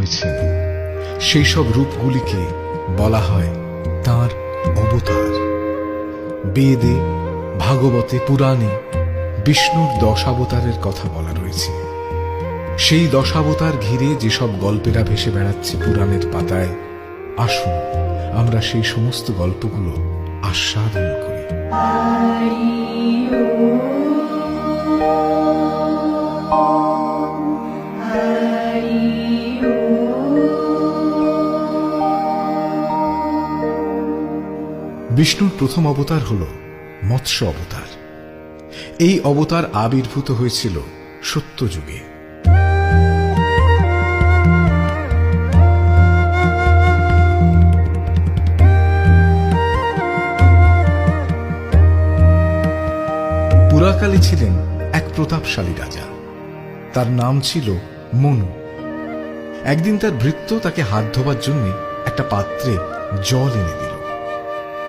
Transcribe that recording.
হয়েছেন সেই সব রূপগুলিকে বলা হয় তার অবতার। বেদে, ভাগবতে, পুরাণে বিষ্ণুর দশাবতারের কথা বলা রয়েছে। সেই দশাবতার ঘিরে যেসব গল্পেরা ভেসে বেড়াচ্ছে পুরাণের পাতায়, আসুন আমরা সেই সমস্ত গল্পগুলো আস্বাদন করি। বিষ্ণুর প্রথম অবতার হল মৎস্য অবতার। এই অবতার আবির্ভূত হয়েছিল সত্যযুগে। পুরাকালে ছিলেন এক প্রতাপশালী রাজা। তার নাম ছিল মনু। একদিন তার ভৃত্য তাকে হাত ধোবার জন্য একটা পাত্রে জল এনে দিল।